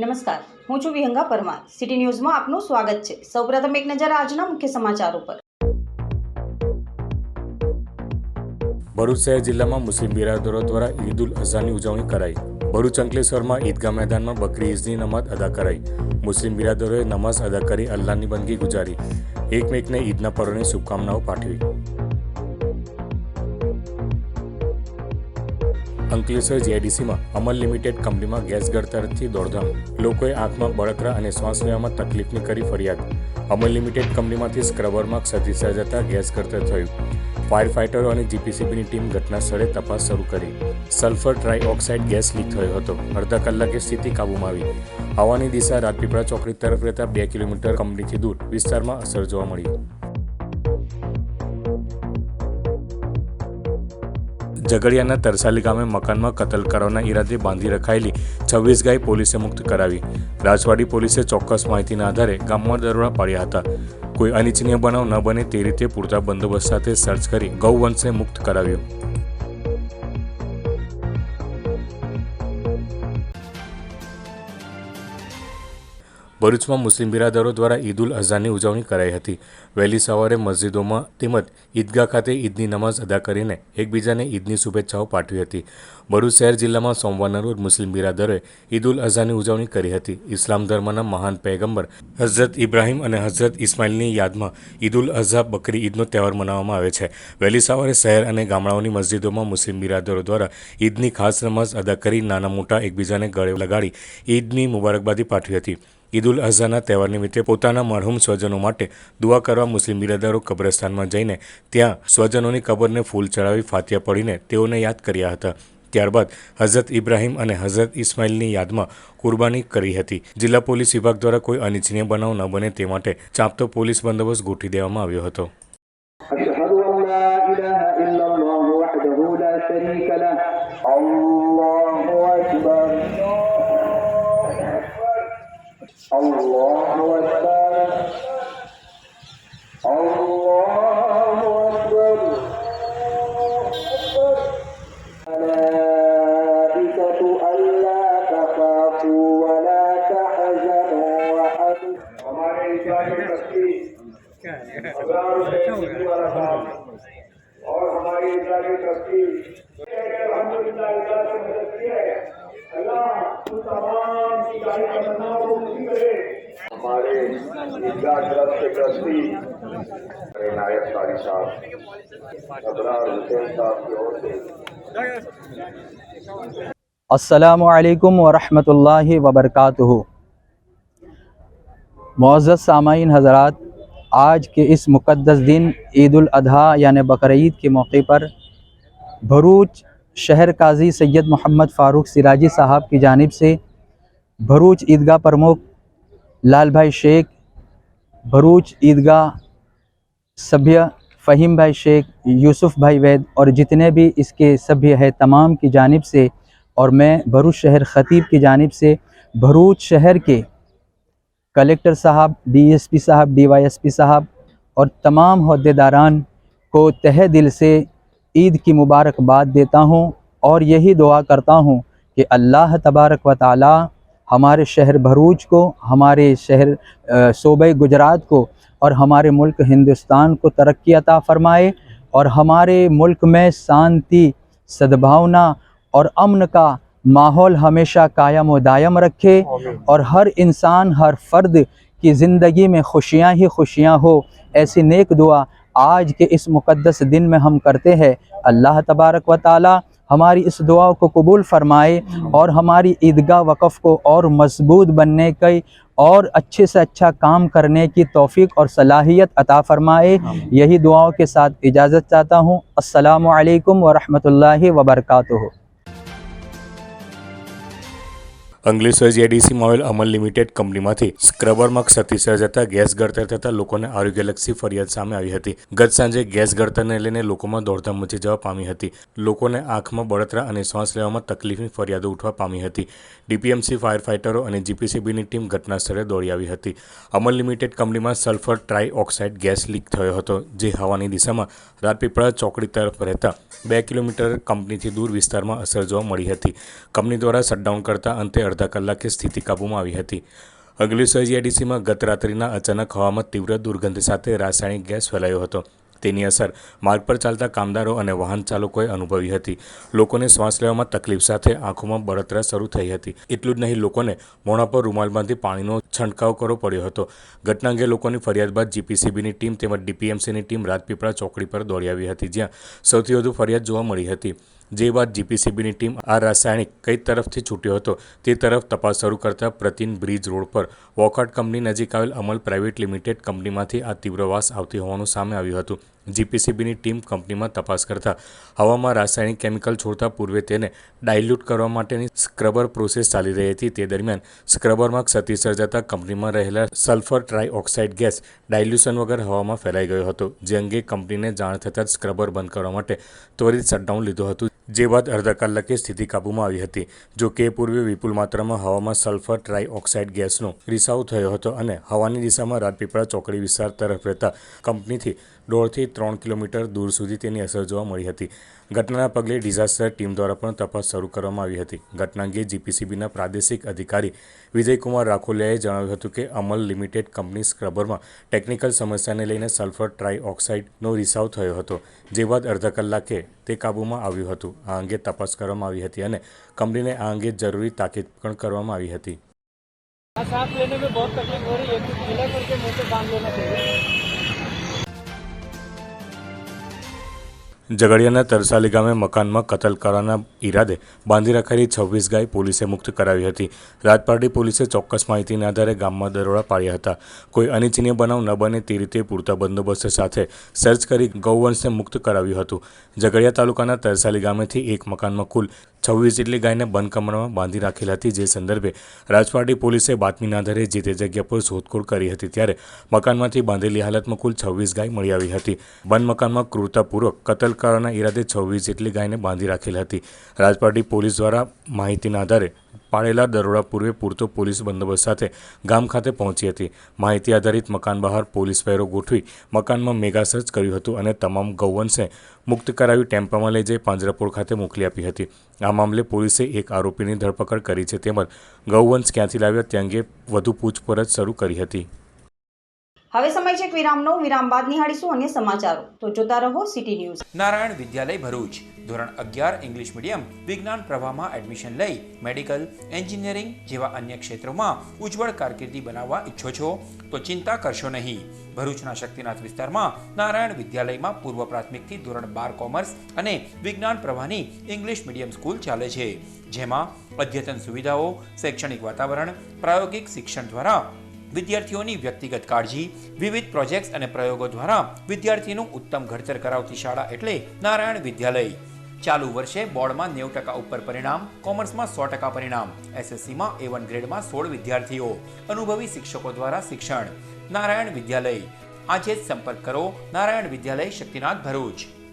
નમસ્કાર, હું છું વિહંગા પરમાર. સિટી ન્યૂઝમાં આપનું સ્વાગત છે. સૌપ્રથમ એક નજર આજના મુખ્ય સમાચારો પર. ભરૂચ શહેર જિલ્લામાં મુસ્લિમ બિરાદરો દ્વારા ઈદ ઉલ અઝાની ઉજવણી કરાઈ. ભરૂચ અંકલેશ્વરમાં ઈદગાહ મેદાનમાં બકરી ઈદની નમાઝ અદા કરાઈ. મુસ્લિમ બિરાદરોએ નમાઝ અદા કરી અલ્લાહની બંદગી ગુજારી. એકમેકને ઈદના પર્વની શુભકામનાઓ પાઠવી. અંકલેશ્વર જીઆઈડીસીમાં અમલ લિમિટેડ કંપનીમાં ગેસ ગળતરથી દોડધામ. લોકોએ આંખમાં બળતરા અને શ્વાસ લેવામાં તકલીફની કરી ફરિયાદ. અમલ લિમિટેડ કંપનીમાંથી સ્ક્રબરમાં ક્ષતિ સર્જાતા ગેસ ગળતર થયું. ફાયર ફાઇટરો અને જીપીસીબીની ટીમ ઘટના સ્થળે તપાસ શરૂ કરી. સલ્ફર ટ્રાયઓક્સાઇડ ગેસ લીક થયો હતો. અડધા કલાકે સ્થિતિ કાબૂમાં આવી. હવાની દિશા રાજપીપળા ચોકડી તરફ રહેતા બે કિલોમીટર કંપનીથી દૂર વિસ્તારમાં અસર જોવા મળી. ઝઘડિયાના તરસાલી ગામે મકાનમાં કતલ કરવાના ઈરાદે બાંધી રખાયેલી છવ્વીસ ગાય પોલીસે મુક્ત કરાવી. રાજવાડી પોલીસે ચોક્કસ માહિતીના આધારે ગામમાં દરોડા પાડ્યા હતા. કોઈ અનિચ્છનીય બનાવ ન બને તે રીતે પૂરતા બંદોબસ્ત સાથે સર્ચ કરી ગૌવંશને મુક્ત કરાવ્યો. ભરૂચમાં મુસ્લિમ બિરાદરો દ્વારા ઈદ ઉલ અઝહાની ઉજવણી કરાઈ હતી. વહેલી સવારે મસ્જિદોમાં તેમજ ઈદગાહ ખાતે ઈદની નમાઝ અદા કરીને એકબીજાને ઈદની શુભેચ્છાઓ પાઠવી હતી. ભરૂચ શહેર જિલ્લામાં સોમવારના રોજ મુસ્લિમ બિરાદરોએ ઈદ ઉલ અઝહાની ઉજવણી કરી હતી. ઇસ્લામ ધર્મના મહાન પૈગંબર હઝરત ઇબ્રાહીમ અને હઝરત ઇસ્માઇલની યાદમાં ઈદ ઉલ અઝહા બકરી ઈદનો તહેવાર મનાવવામાં આવે છે. વહેલી સવારે શહેર અને ગામડાઓની મસ્જિદોમાં મુસ્લિમ બિરાદરો દ્વારા ઈદની ખાસ નમાઝ અદા કરી નાના મોટા એકબીજાને ગળે લગાડી ઈદની મુબારકબાદી પાઠવી હતી. ઈદ ઉલ અઝહાના તહેવાર નિમિત્તે પોતાના મરહૂમ સ્વજનો માટે દુઆ કરવા મુસ્લિમ બિરાદરો કબ્રસ્તાનમાં જઈને ત્યાં સ્વજનોની કબરને ફૂલ ચડાવી ફાતિયા પડીને તેઓને યાદ કર્યા હતા ત્યારબાદ હઝરત ઇબ્રાહિમ અને હઝરત ઇસ્માઇલની યાદમાં કુરબાની કરી હતી જિલ્લા પોલીસ વિભાગ દ્વારા કોઈ અનિચ્છનીય બનાવ ન બને તે માટે ચાંપતો પોલીસ બંદોબસ્ત ગોઠવી દેવામાં આવ્યો હતો أشهد أن لا إله إلا الله الله أكبر الله أكبر الملائكة ألا تخافوا ولا تحزنوا وأنتم हमारे इजाज़त रखी हजार रुपए किसी वाला साहब और हमारी इजाजत ट्रस्टी अलहमदुलिल्लाह इजाजत मदद की है अल्लाह उन तमाम की गाड़ी तमन्नाओं को पूरी करे ہمارے عیدگاہ عنایت صاحب ابرار حسین صاحب کی اور سے۔ السلام علیکم ورحمۃ اللہ وبرکاتہ۔ معزز سامعین حضرات، آج کے اس مقدس دن عید الاضحیٰ یعنی بقرعید کے موقع پر بھروچ شہر قاضی سید محمد فاروق سراجی صاحب کی جانب سے بھروچ عیدگاہ پرمکھ لال بھائی شیخ بھروچ عیدگاہ سبھیہ فہیم بھائی شیخ، یوسف بھائی وید اور جتنے بھی اس کے سبھیہ ہے تمام کی جانب سے اور میں بھروچ شہر خطیب کی جانب سے بھروچ شہر کے کلیکٹر صاحب، ڈی ایس پی صاحب، ڈی وائی ایس پی صاحب اور تمام عہدے داران کو تہ دل سے عید کی مبارکباد دیتا ہوں اور یہی دعا کرتا ہوں کہ اللہ تبارک و تعالی ہمارے شہر بھروچ کو ہمارے شہر صوبہ گجرات کو اور ہمارے ملک ہندوستان کو ترقی عطا فرمائے اور ہمارے ملک میں شانتی سدبھاونا اور امن کا ماحول ہمیشہ قائم و دائم رکھے اور ہر انسان ہر فرد کی زندگی میں خوشیاں ہی خوشیاں ہو۔ ایسی نیک دعا آج کے اس مقدس دن میں ہم کرتے ہیں۔ اللہ تبارک و تعالی ہماری اس دعا کو قبول فرمائے اور ہماری عیدگاہ وقف کو اور مضبوط بننے کی اور اچھے سے اچھا کام کرنے کی توفیق اور صلاحیت عطا فرمائے۔ یہی دعاؤں کے ساتھ اجازت چاہتا ہوں۔ السلام علیکم ورحمۃ اللہ وبرکاتہ۔ અંકલેશ્વર જીઆઈડીસીમાં આવેલ અમલ લિમિટેડ કંપનીમાંથી સ્ક્રબરમાં ક્ષતિ જતા ગેસ ગળતર થતાં લોકોને આરોગ્યલક્ષી ફરિયાદ સામે આવી હતી. ગત સાંજે ગેસ ગળતરને લઈને લોકોમાં દોડધામ મચી જવા પામી હતી. લોકોને આંખમાં બળતરા અને શ્વાસ લેવામાં તકલીફની ફરિયાદો ઉઠવા પામી હતી. ડીપીએમસી ફાયર ફાઇટરો અને જીપીસીબીની ટીમ ઘટના સ્થળે દોડી આવી હતી. અમલ લિમિટેડ કંપનીમાં sulphur trioxide gas leak થયો હતો, જે હવાની દિશામાં રાજપીપળા ચોકડી તરફ રહેતા બે કિલોમીટર કંપનીથી દૂર વિસ્તારમાં અસર જોવા મળી હતી. કંપની દ્વારા શટડાઉન કરતા અંતે અડધા કલાકે સ્થિતિ કાબૂમાં આવી હતી. અંગલેશ્વર જીઆઈડીસીમાં ગત રાત્રિના અચાનક હવામાં તીવ્ર દુર્ગંધ સાથે રાસાયણિક ગેસ ફેલાયો હતો. તેની અસર માર્ગ પર ચાલતા કામદારો અને વાહન ચાલકોએ અનુભવી હતી. લોકોને શ્વાસ લેવામાં તકલીફ સાથે આંખોમાં બળતરા શરૂ થઈ હતી. એટલું જ નહીં, લોકોને મોણા પર રૂમાલ બાંધી પાણીનો છંટકાવ કરવો પડ્યો હતો. ઘટના અંગે લોકોની ફરિયાદ બાદ જીપીસીબીની ટીમ તેમજ ડીપીએમસીની ટીમ રાજપીપળા ચોકડી પર દોડી આવી હતી, જ્યાં સૌથી વધુ ફરિયાદ જોવા મળી હતી. જે બાદ જીપીસીબીની ટીમ આ રાસાયણિક કઈ તરફથી છૂટ્યો હતો તે તરફ તપાસ શરૂ કરતા પ્રતિન બ્રિજ રોડ પર વોકહાર્ટ કંપની નજીક આવેલ અમલ પ્રાઇવેટ લિમિટેડ કંપનીમાંથી આ તીવ્રવાસ આવતી હોવાનું સામે આવ્યું હતું. જીપીસીબીની ટીમ કંપનીમાં તપાસ કરતા હવામાં રાસાયણિક કેમિકલ છોડતા પૂર્વે તેને ડાયલ્યુટ કરવા માટેની સ્ક્રબર પ્રોસેસ ચાલી રહી હતી. તે દરમિયાન સ્ક્રબરમાં ક્ષતિ સર્જાતા કંપનીમાં રહેલા સલ્ફર ટ્રાયઓક્સાઇડ ગેસ ડાયલ્યુશન વગર હવામાં ફેલાઈ ગયો હતો, જે અંગે કંપનીને જાણ થતાં જ સ્ક્રબર બંધ કરવા માટે ત્વરિત શટડાઉન લીધું હતું, જે બાદ અડધા કલાકે સ્થિતિ કાબૂમાં આવી હતી. જો કે, પૂર્વે વિપુલ માત્રામાં હવામાં સલ્ફર ટ્રાયઓક્સાઇડ ગેસનો રિસાવ થયો હતો અને હવાની દિશામાં રાજપીપળા ચોકડી વિસ્તાર તરફ રહેતા કંપનીથી દોઢથી ત્રણ કિલોમીટર દૂર સુધી તેની અસર જોવા મળી હતી ઘટનાના પગલે ડિઝાસ્ટર ટીમ દ્વારા પણ તપાસ શરૂ કરવામાં આવી હતી ઘટના અંગે જીપીસીબીના પ્રાદેશિક અધિકારી વિજયકુમાર રાખોલિયાએ જણાવ્યું હતું કે અમલ લિમિટેડ કંપની સ્ક્રબરમાં ટેકનિકલ સમસ્યાને લઈને સલ્ફર ટ્રાયઓક્સાઇડનો રિસાવ થયો હતો જે બાદ અડધા કલાકે તે કાબૂમાં આવ્યું હતું આ અંગે તપાસ કરવામાં આવી હતી અને કંપનીને આ અંગે જરૂરી તાકીદ પણ કરવામાં આવી હતી हाँ सांस लेने में बहुत तकलीफ हो रही है कुछ गीला करके मुंह पे बांध लेना चाहिए ઝઘડિયાના તરસાલી ગામે મકાનમાં કતલ કરવાના ઈરાદે બાંધી રખાયેલી છવ્વીસ ગાય પોલીસે મુક્ત કરાવી હતી. રાજપારડી પોલીસે ચોક્કસ માહિતીના આધારે ગામમાં દરોડા પાડ્યા હતા. કોઈ અનિચ્છનીય બનાવ ન બને તે રીતે પૂરતા બંદોબસ્ત સાથે સર્ચ કરી ગૌવંશને મુક્ત કરાવ્યું હતું. ઝઘડિયા તાલુકાના તરસાલી ગામેથી એક મકાનમાં કુલ છવ્વીસ જેટલી ગાયને બંધ કમરમાં બાંધી રાખેલ હતી, જે સંદર્ભે રાજપારડી પોલીસે બાતમીના આધારે જે તે જગ્યા પર શોધખોળ કરી હતી ત્યારે મકાનમાંથી બાંધેલી હાલતમાં કુલ છવ્વીસ ગાય મળી આવી હતી. બંધ મકાનમાં ક્રૂરતાપૂર્વક કતલ કરવાના ઈરાદે છવ્વીસ જેટલી ગાયને બાંધી રાખેલ હતી. રાજપાડી પોલીસ દ્વારા માહિતીના આધારે પાડેલા દરોડા પૂર્વે પૂરતો પોલીસ બંદોબસ્ત સાથે ગામ ખાતે પહોંચી હતી. માહિતી આધારિત મકાન બહાર પોલીસ પહેરો ગોઠવી મકાનમાં મેગા સર્ચ કર્યું હતું અને તમામ ગૌવંશને મુક્ત કરાવી ટેમ્પામાં લઈ જઈ પાંજરાપોળ ખાતે મોકલી આપી હતી. આ મામલે પોલીસે એક આરોપીની ધરપકડ કરી છે તેમજ ગૌવંશ ક્યાંથી લાવ્યા તે અંગે વધુ પૂછપરછ શરૂ કરી હતી. હવે સમય છે વિરામનો. વિરામ બાદ નિહાળીશું અન્ય સમાચારો. તો જોતા રહો સિટી ન્યૂઝ. નારાયણ વિદ્યાલય ભરૂચ. ધોરણ અગિયાર ઇંગ્લિશ મીડિયમ વિજ્ઞાન પ્રવાહમાં એડમિશન લઈ મેડિકલ એન્જિનિયરિંગ જેવા અન્ય ક્ષેત્રોમાં ઉજ્જવળ કારકિર્દી બનાવવા ઈચ્છો છો, તો ચિંતા કરશો નહીં. ભરૂચના શક્તિનાથ વિસ્તારમાં નારાયણ વિદ્યાલયમાં પૂર્વ પ્રાથમિકથી ધોરણ બાર કોમર્સ અને વિજ્ઞાન પ્રવાહની ઇંગ્લિશ મીડિયમ સ્કૂલ ચાલે છે. જેમાં અદ્યતન સુવિધાઓ, શૈક્ષણિક વાતાવરણ, પ્રાયોગિક શિક્ષણ દ્વારા વિદ્યાર્થીઓની વ્યક્તિગત કાળજી, વિવિધ પ્રોજેક્ટ્સ અને પ્રયોગો દ્વારા વિદ્યાર્થીનું ઉત્તમ ઘડતર કરાવતી શાળા એટલે નારાયણ વિદ્યાલય. ચાલુ વર્ષે બોર્ડમાં નેવું ટકા ઉપર પરિણામ, કોમર્સમાં સો ટકા પરિણામ, એસએસસીમાં એ વન ગ્રેડમાં સોળ વિદ્યાર્થીઓ, અનુભવી શિક્ષકો દ્વારા શિક્ષણ. નારાયણ વિદ્યાલય. આજે જ સંપર્ક કરો. નારાયણ વિદ્યાલય, શક્તિનાથ ભરૂચ.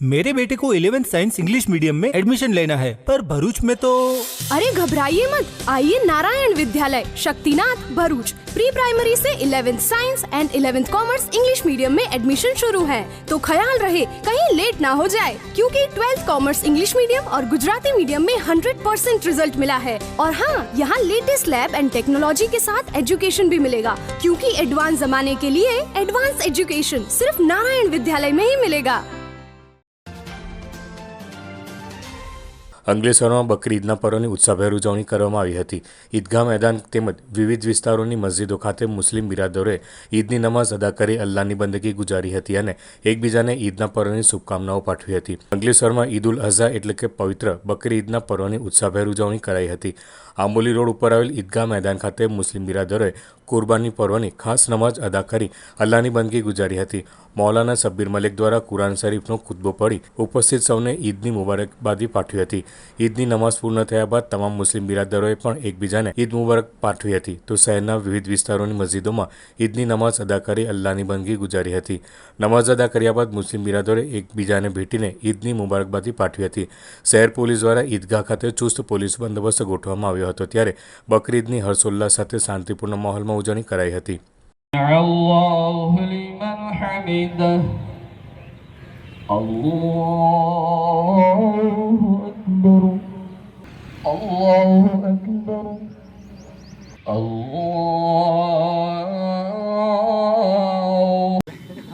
میرے بیٹے کو الیونتھ سائنس انگلش میڈیم میں ایڈمیشن لینا ہے، پر بھروچ میں تو ارے، گھبرائیے مت۔ آئیے نارائن ودیالیہ شکتی ناتھ بھروچ۔ پری پرائمری سے الیونتھ سائنس اینڈ الیونتھ کامرس انگلش میڈیم میں ایڈمیشن شروع ہے۔ تو خیال رہے، کہیں لیٹ نہ ہو جائے، کیونکہ ٹویلتھ کامرس انگلش میڈیم اور گجراتی میڈیم میں ہنڈریڈ پرسینٹ ریزلٹ ملا ہے۔ اور ہاں یہاں لیٹسٹ لیب اینڈ ٹیکنالوجی کے ساتھ ایجوکیشن بھی ملے گا، کیونکہ ایڈوانس زمانے کے لیے ایڈوانس ایجوکیشن صرف نارائن ودیالیہ میں ہی ملے گا۔ અંકલેશ્વરમાં બકરી ઈદના પર્વની ઉત્સાહભેર ઉજવણી કરવામાં આવી હતી. ઈદગાહ મેદાન તેમજ વિવિધ વિસ્તારોની મસ્જિદો ખાતે મુસ્લિમ બિરાદરોએ ઈદની નમાઝ અદા કરી અલ્લાહની બંદગી ગુજારી હતી અને એકબીજાને ઈદના પર્વની શુભકામનાઓ પાઠવી હતી. અંકલેશ્વરમાં ઈદ ઉલ અઝા એટલે કે પવિત્ર બકરી ઈદના પર્વની ઉત્સાહભેર ઉજવણી કરાઈ હતી. આંબોલી રોડ ઉપર આવેલ ઈદગાહ મેદાન ખાતે મુસ્લિમ બિરાદરોએ કુરબાની પર્વની ખાસ નમાઝ અદા કરી અલ્લાહની બંદગી ગુજારી હતી. મૌલાના સબ્બીર મલિક દ્વારા કુરાન શરીફનો ખુતબો પડી ઉપસ્થિત સૌને ઈદની મુબારકબાદી પાઠવી હતી. ઈદની નમાઝ પૂર્ણ થયા બાદ તમામ મુસ્લિમ બિરાદરોએ પણ એકબીજાને ઈદ મુબારક પાઠવી હતી. તો શહેરના વિવિધ વિસ્તારોની મસ્જિદોમાં ઈદની નમાઝ અદા કરી અલ્લાહની બંદગી ગુજારી હતી. નમાઝ અદા કર્યા બાદ મુસ્લિમ બિરાદરોએ એકબીજાને ભેટીને ઈદની મુબારકબાદી પાઠવી હતી. શહેર પોલીસ દ્વારા ઈદગાહ ખાતે ચુસ્ત પોલીસ બંદોબસ્ત ગોઠવવામાં આવ્યો હતો. ત્યારે બકરીદની હર્ષોલ્લાસ સાથે શાંતિપૂર્ણ માહોલમાં ઉજવણી કરાઈ હતી.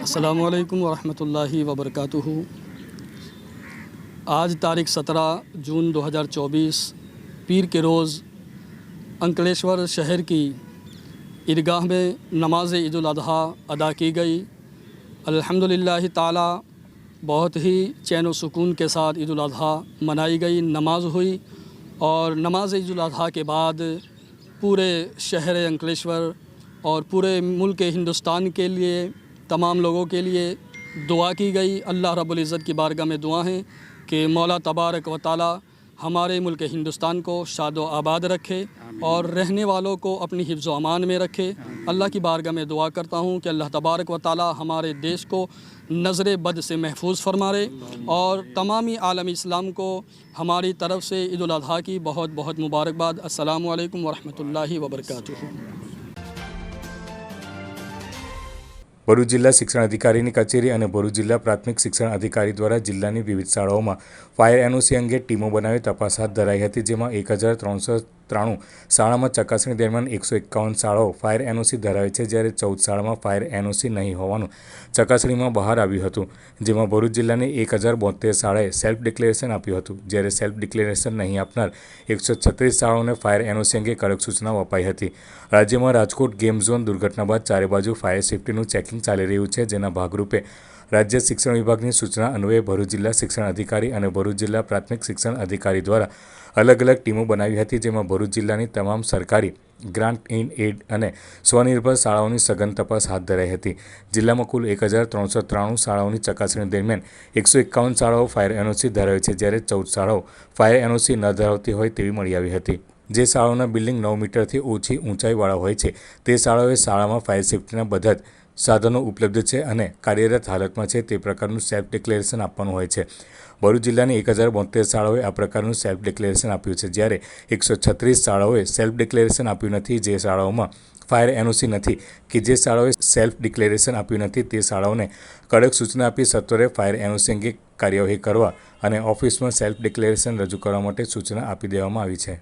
السلام علیکم ورحمۃ اللہ وبرکاتہ آج تاریخ سترہ جون دو ہزار چوبیس پیر کے روز انکلیشور شہر کی عیدگاہ میں نماز عید الاضحیٰ ادا کی گئی۔ الحمد للہ تعالی، بہت ہی چین و سکون کے ساتھ عید الاضحیٰ منائی گئی، نماز ہوئی۔ اور نماز عید الاضحیٰ کے بعد پورے شہر انکلیشور اور پورے ملک ہندوستان کے لیے، تمام لوگوں کے لیے دعا کی گئی۔ اللہ رب العزت کی بارگاہ میں دعا ہیں کہ مولا تبارک و تعالی ہمارے ملک ہندوستان کو شاد و آباد رکھے۔ اور رہنے والوں کو اپنی حفظ و امان میں رکھے۔ اللہ کی بارگاہ میں دعا کرتا ہوں کہ اللہ تبارک و تعالی ہمارے دیش کو نظر بد سے محفوظ فرمارے اور تمامی عالم اسلام کو ہماری طرف سے عید الاضحیٰ کی بہت بہت مبارکباد۔ السلام علیکم ورحمۃ اللہ وبرکاتہ۔ भरूच जिला शिक्षण अधिकारी कचेरी और भरूच जिला प्राथमिक शिक्षण अधिकारी द्वारा जिला विविध शालाओं में फायर एनओसी अंगे टीमों बनाई तपास हाथ धराई थी जमा एक हज़ार त्रो सौ ત્રાણું. શાળામાં ચકાસણી દરમિયાન એકસો એકાવન શાળાઓ ફાયર એનઓસી ધરાવે છે જ્યારે ચૌદ શાળામાં ફાયર એનઓસી નહીં હોવાનું ચકાસણીમાં બહાર આવ્યું હતું, જેમાં ભરૂચ જિલ્લાની એક હજાર બોતેર શાળાએ સેલ્ફ ડિક્લેરેશન આપ્યું હતું. જ્યારે સેલ્ફ ડિક્લેરેશન નહીં આપનાર એકસો છત્રીસ શાળાઓને ફાયર એનઓસી અંગે કડક સૂચનાઓ અપાઈ હતી. રાજ્યમાં રાજકોટ ગેમ ઝોન દુર્ઘટના બાદ ચારે બાજુ ફાયર સેફટીનું ચેકિંગ ચાલી રહ્યું છે, જેના ભાગરૂપે રાજ્ય શિક્ષણ વિભાગની સૂચના અન્વયે ભરૂચ જિલ્લા શિક્ષણ અધિકારી અને ભરૂચ જિલ્લા પ્રાથમિક શિક્ષણ અધિકારી દ્વારા અલગ અલગ ટીમો બનાવી હતી, જેમાં ભરૂચ જિલ્લાની તમામ સરકારી ગ્રાન્ટ ઇન એડ અને સ્વનિર્ભર શાળાઓની સઘન તપાસ હાથ ધરાઈ હતી. જિલ્લામાં કુલ એક હજાર ત્રણસો ત્રાણું શાળાઓની ચકાસણી દરમિયાન એકસો એકાવન શાળાઓ ફાયર એનઓસી ધરાવે છે, જ્યારે ચૌદ શાળાઓ ફાયર એનઓસી ન ધરાવતી હોય તેવી મળી આવી હતી. જે શાળાઓના બિલ્ડિંગ નવ મીટરથી ઓછી ઊંચાઈવાળા હોય છે, તે શાળાઓએ શાળામાં ફાયર સેફ્ટીના બધા જ સાધનો ઉપલબ્ધ છે અને કાર્યરત હાલતમાં છે તે પ્રકારનું સેલ્ફ ડિક્લેરેશન આપવાનું હોય છે. ભરૂચ જિલ્લાની એક હજાર બોતેર શાળાઓએ આ પ્રકારનું સેલ્ફ ડિક્લેરેશન આપ્યું છે, જ્યારે એકસો છત્રીસ શાળાઓએ સેલ્ફ ડિક્લેરેશન આપ્યું નથી, જે શાળાઓમાં ફાયર એનઓસી નથી કે જે શાળાઓએ સેલ્ફ ડિક્લેરેશન આપ્યું નથી, તે શાળાઓને કડક સૂચના આપી સત્વરે ફાયર એનઓસી અંગે કાર્યવાહી કરવા અને ઓફિસમાં સેલ્ફ ડિક્લેરેશન રજૂ કરવા માટે સૂચના આપી દેવામાં આવી છે.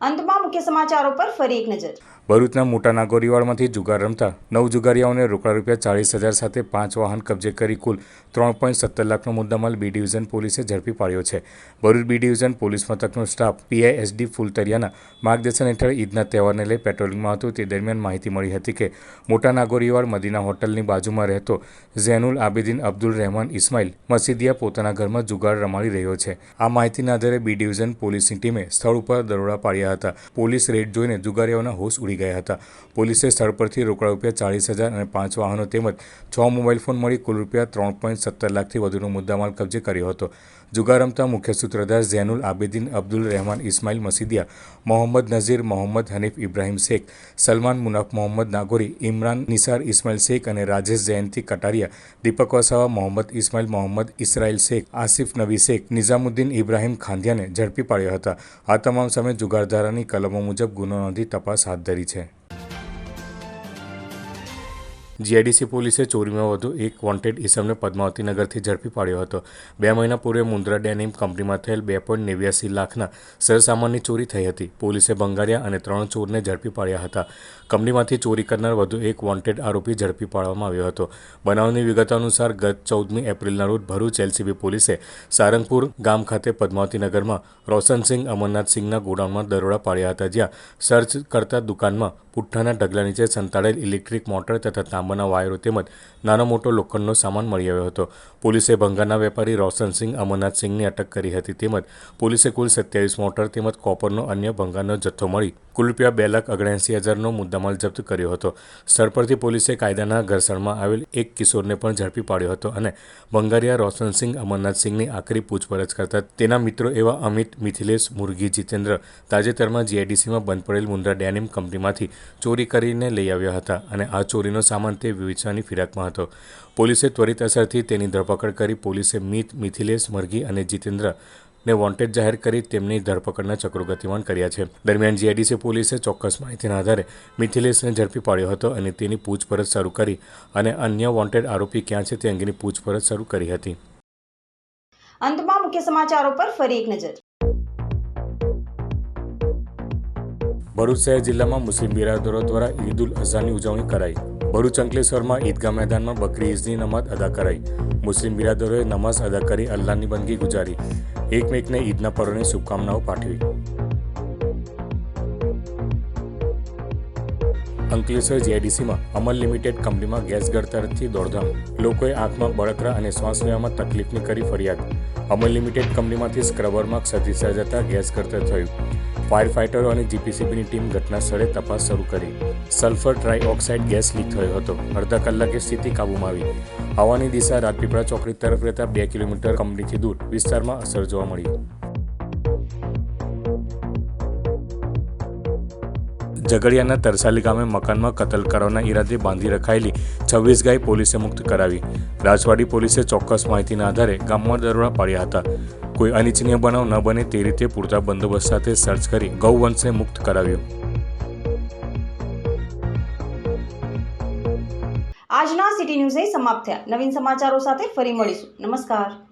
અંતમાં મુખ્ય સમાચારો પર ફરી એક નજર. ભરૂચના મોટા નાગોરીવાડમાંથી જુગાર રમતા નવ જુગારીઓને રોકડા રૂપિયા ચાળીસ હજાર સાથે પાંચ વાહન કબજે કરી કુલ ત્રણ પોઈન્ટ સત્તર લાખનો મુદ્દામાલ બી ડિવિઝન પોલીસે ઝડપી પાડ્યો છે. ભરૂચ બી ડિવિઝન પોલીસ મથકનો સ્ટાફ પીઆઈએસડી ફૂલતરિયાના માર્ગદર્શન હેઠળ ઈદના તહેવારને લઈ પેટ્રોલિંગમાં હતું. તે દરમિયાન માહિતી મળી હતી કે મોટા નાગોરીવાડ મદીના હોટલની બાજુમાં રહેતો ઝૈનુલ આબિદીન અબ્દુલ રહેમાન ઇસ્માઇલ મસીદિયા પોતાના ઘરમાં જુગાર રમાડી રહ્યો છે. આ માહિતીના આધારે બી ડિવિઝન પોલીસની ટીમે સ્થળ ઉપર દરોડા પાડ્યા હતા. પોલીસ રેડ જોઈને જુગારીઓના હોશ ઉડી ગયા હતા. પોલીસે સ્થળ પરથી રોકડા રૂપિયા ચાળીસ હજાર અને પાંચ વાહનો તેમજ છ મોબાઈલ ફોન મળી કુલ રૂપિયા ત્રણ પોઈન્ટ સત્તર લાખથી વધુનો મુદ્દામાલ કબજે કર્યો હતો. જુગાર રમતા મુખ્ય સૂત્રધાર ઝૈનુલ આબિદીન અબ્દુલ રહેમાન ઇસ્માઇલ મસીદિયા, મોહમ્મદ નઝીર, મોહમ્મદ હનીફ ઇબ્રાહિમ શેખ, સલમાન મુનાફ, મોહમ્મદ નાગોરી, ઇમરાન નિસાર ઇસ્માઇલ શેખ અને રાજેશ જયંતિ કટારિયા, દીપક વસાવા, મોહમ્મદ ઇસ્માઇલ, મોહમ્મદ ઇસરાઇલ શેખ, આસિફ નબી શેખ, નિઝામુદ્દીન ઇબ્રાહિમ ખાંધિયાને ઝડપી પાડ્યા હતા. આ તમામ સામે જુગારધારાની કલમો મુજબ ગુનો નોંધી તપાસ હાથ ધરી છે. જીઆઈડીસી પોલીસે ચોરીમાં વધુ એક વોન્ટેડ ઇસમને પદ્માવતી નગરથી ઝડપી પાડ્યો હતો. બે મહિના પૂર્વે મુન્દ્રા ડેનિમ કંપનીમાં થયેલ બે પોઈન્ટ નેવ્યાસી લાખના સરસામાનની ચોરી થઈ હતી. પોલીસે ભંગારિયા અને ત્રણ ચોરને ઝડપી પાડ્યા હતા. કંપનીમાંથી ચોરી કરનાર વધુ એક વોન્ટેડ આરોપી ઝડપી પાડવામાં આવ્યો હતો. બનાવની વિગત અનુસાર ગત ચૌદમી એપ્રિલના રોજ ભરૂચ એલસીબી પોલીસે સારંગપુર ગામ ખાતે પદ્માવતી નગરમાં રોશનસિંહ અમરનાથસિંહના ગોડાઉનમાં દરોડા પાડ્યા હતા, જ્યાં સર્ચ કરતા દુકાનમાં પુઠ્ઠાના ઢગલા નીચે સંતાડેલ ઇલેક્ટ્રિક મોટર તથા તાંબાના વાયરો તેમજ નાનો મોટો લોખંડનો સામાન મળી આવ્યો હતો. પોલીસે ભંગારના વેપારી રોશનસિંહ અમરનાથસિંહની અટક કરી હતી તેમજ પોલીસે કુલ સત્યાવીસ મોટર તેમજ કોપરનો અન્ય ભંગારનો જથ્થો મળી કુલ રૂપિયા બે લાખ ઓગણએંસી હજારનો મુદ્દામાલ જપ્ત કર્યો હતો. સ્થળ પરથી પોલીસે કાયદાના ઘર્ષણમાં આવેલ એક કિશોરને પણ ઝડપી પાડ્યો હતો અને બંગારિયા રોશનસિંહ અમરનાથસિંહની આખરી પૂછપરછ કરતા તેના મિત્રો એવા અમિત, મિથિલેશ મુરગી જીતેન્દ્ર તાજેતરમાં જીઆઈડીસીમાં બંધ પડેલ મુન્દ્રા ડેનિમ કંપનીમાંથી ચોરી કરીને લઈ આવ્યા હતા અને આ ચોરીનો સામાન તે વિવેચવાની ફિરાકમાં હતો. પોલીસે ત્વરિત અસરથી તેની ધરપકડ કરી પોલીસે મિત, મિથિલેશ, મરઘી અને જીતેન્દ્ર ને વોન્ટેડ જાહેર કરી તેમની ધરપકડના ચક્રો ગતિમાન કર્યા છે. દરમિયાન જીઆઈડીસી પોલીસે ચોક્કસ માહિતીના આધારે મિથિલેશને ઝડપી પાડ્યો હતો અને તેની પૂછપરછ શરૂ કરી અને અન્ય વોન્ટેડ આરોપી ક્યાં છે તે અંગેની પૂછપરછ શરૂ કરી હતી. અંતમાં મુખ્ય સમાચારો પર ફરી એક નજર. ભરૂચ શહેર જિલ્લામાં મુસ્લિમ બિરાદરો દ્વારા ઈદ ઉલ અઝાની ઉજવણી કરાઈ. ભરૂચ અંકલેશ્વરમાં ઈદગાહ મેદાનમાં બકરી ઈદની નમાઝ અદા કરાઈ. મુસ્લિમ બિરાદરોએ નમાઝ અદા કરી અલ્લાહની બંદગી ગુજારી. એકમેકને ઈદના પર્વની શુભકામનાઓ પાઠવી. અંકલેશ્વર જીઆઈડીસીમાં અમલ લિમિટેડ કંપનીમાં ગેસ ગળતરથી દોડધામ. લોકોએ આંખમાં બળતરા અને શ્વાસ લેવામાં તકલીફની કરી ફરિયાદ. અમલ લિમિટેડ કંપનીમાંથી સ્ક્રબરમાં ક્ષતિ સર્જાતા ગેસ ગળતર થયું. ફાયર ફાઇટરો અને જીપીસીબીની ટીમ ઘટના સ્થળે તપાસ શરૂ કરી. સલ્ફર ટ્રાયઓક્સાઇડ ગેસ લીક થયો હતો. અડધા કલાકે સ્થિતિ કાબૂમાં આવી. હવાની દિશા રાજપીપળા ચોકડી તરફ રહેતા બે કિલોમીટર કંપનીથી દૂર વિસ્તારમાં અસર જોવા મળી. ઝઘડિયાના તરસાલી ગામે મકાનમાં કતલ કરવાના ઈરાદે બાંધી રખાયેલી છવ્વીસ ગાય પોલીસે મુક્ત કરાવી. રાજવાડી પોલીસે ચોક્કસ માહિતીના આધારે ગામમાં દરોડા પાડ્યા હતા. કોઈ અનિચ્છનીય બનાવ ન બને તે રીતે પૂરતા બંદોબસ્ત સાથે સર્ચ કરી ગૌવંશને મુક્ત કરાવ્યો. આજના સિટી ન્યૂઝ સમાપ્ત થયા. નવીન સમાચારો સાથે ફરી મળીશું. નમસ્કાર.